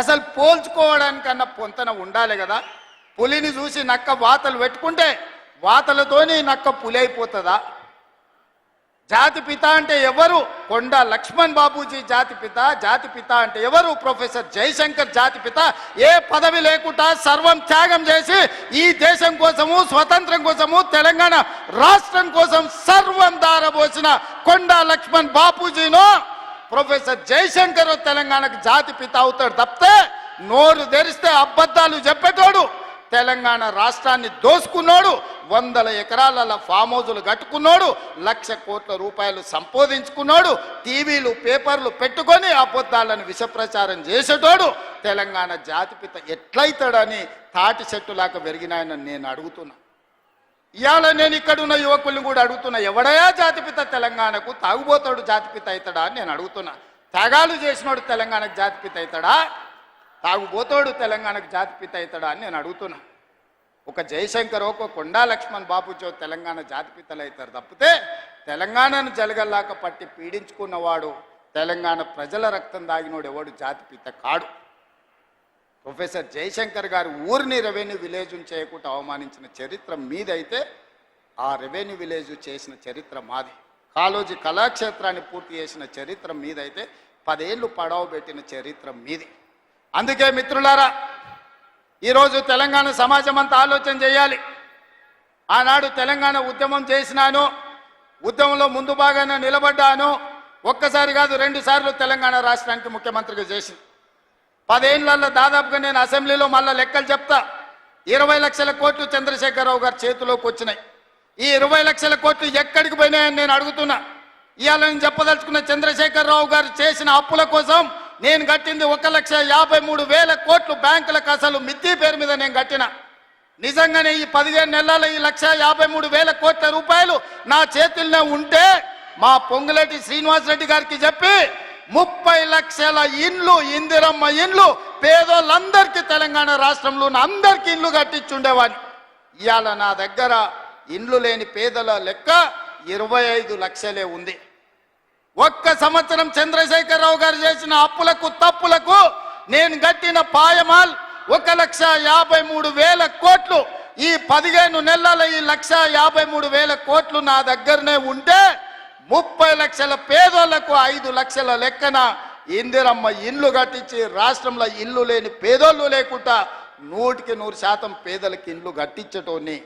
అసలు పోల్చుకోవడానికన్నా పొంతన ఉండాలి కదా. పులిని చూసి నక్క వాతలు పెట్టుకుంటే వాతలతోని నక్క పులి అయిపోతుందా? జాతి పిత అంటే ఎవరు? కొండ లక్ష్మణ్ బాబూజీ జాతి పిత జాతి పిత అంటే ఎవరు? ప్రొఫెసర్ జయశంకర్ జాతి పిత. ఏ పదవి లేకుండా సర్వం త్యాగం చేసి ఈ దేశం కోసము స్వతంత్రం కోసము తెలంగాణ రాష్ట్రం కోసం సర్వం దారబోసిన కొండ లక్ష్మణ్ బాపూజీను ప్రొఫెసర్ జయశంకర్ తెలంగాణకు జాతి పిత అవుతాడు తప్పితే నోరు తెరిస్తే అబద్ధాలు చెప్పేటోడు. తెలంగాణ రాష్ట్రాన్ని దోసుకున్నాడు. వందల ఎకరాల ఫామ్ హౌజులు కట్టుకున్నాడు. లక్ష కోట్ల రూపాయలు సంపాదించుకున్నాడు. టీవీలు పేపర్లు పెట్టుకొని అబద్ధాలను విషప్రచారం చేసేటోడు. తెలంగాణ జాతిపిత ఎట్లయితాడని తాటి చెట్టులాగా పెరిగినాయని నేను అడుగుతున్నా. ఇవాళ నేను ఇక్కడున్న యువకుల్ని కూడా అడుగుతున్నా ఎవడయా జాతిపిత తెలంగాణకు తాగుబోతాడు జాతిపిత అవుతాడా అని నేను అడుగుతున్నా. త్యాగాలు చేసినోడు తెలంగాణకు జాతిపిత అవుతాడా తాగుబోతాడు తెలంగాణకు జాతిపిత అవుతాడా అని నేను అడుగుతున్నా. ఒక జయశంకర్ ఒక కొండా లక్ష్మణ్ బాబుజో తెలంగాణ జాతిపితలు అవుతారు తప్పితే తెలంగాణను జలగల్లాక పట్టి పీడించుకున్నవాడు తెలంగాణ ప్రజల రక్తం దాగినోడు ఎవడు? జాతిపిత కాడు. ప్రొఫెసర్ జయశంకర్ గారు ఊరిని రెవెన్యూ విలేజ్ చేయకుండా అవమానించిన చరిత్ర మీదైతే ఆ రెవెన్యూ విలేజ్ చేసిన చరిత్ర మాది. కాలోజీ కళాక్షేత్రాన్ని పూర్తి చేసిన చరిత్ర మీదైతే పదేళ్ళు పడవ పెట్టిన చరిత్ర మీది. అందుకే మిత్రులారా ఈరోజు తెలంగాణ సమాజం అంతా ఆలోచన చేయాలి. ఆనాడు తెలంగాణ ఉద్యమం చేసినాను ఉద్యమంలో ముందు బాగానే నిలబడ్డాను. ఒక్కసారి కాదు రెండు సార్లు తెలంగాణ రాష్ట్రానికి ముఖ్యమంత్రిగా చేసింది. పదేళ్ళలో దాదాపుగా నేను అసెంబ్లీలో మళ్ళీ లెక్కలు చెప్తా. ఇరవై లక్షల కోట్లు చంద్రశేఖరరావు గారి చేతిలోకి వచ్చినాయి. ఈ ఇరవై లక్షల కోట్లు ఎక్కడికి పోయినాయని నేను అడుగుతున్నా. ఇవాళ నేను చెప్పదలుచుకున్న చంద్రశేఖరరావు గారు చేసిన అప్పుల కోసం నేను కట్టింది ఒక లక్ష యాభై మూడు వేల కోట్లు బ్యాంకుల కసలు మిత్తి పేరు మీద నేను కట్టిన. నిజంగానే ఈ పదిహేను నెలల ఈ లక్ష యాభై మూడు వేల కోట్ల రూపాయలు నా చేతుల్లో ఉంటే మా పొంగులేటి శ్రీనివాసరెడ్డి గారికి చెప్పి ముప్పై లక్షల ఇండ్లు ఇందిరమ్మ ఇండ్లు పేదోళ్ళందరికీ తెలంగాణ రాష్ట్రంలో అందరికీ ఇండ్లు కట్టించుండేవాడిని ఇవాళ నా దగ్గర ఇండ్లు లేని పేదల లెక్క ఇరవై ఐదు లక్షలే ఉంది. ఒక్క సంవత్సరం చంద్రశేఖరరావు గారు చేసిన అప్పులకు తప్పులకు నేను కట్టిన పాయమాల్ ఒక లక్ష యాభై మూడు వేల కోట్లు. ఈ పదిహేను నెలల ఈ లక్ష యాభై మూడు వేల కోట్లు నా దగ్గరనే ఉంటే ముప్పై లక్షల పేదోళ్ళకు ఐదు లక్షల లెక్కన ఇందిరమ్మ ఇల్లు కట్టించి రాష్ట్రంలో ఇల్లు లేని పేదోళ్ళు లేకుండా నూటికి నూరు శాతం పేదలకు ఇల్లు కట్టించటోని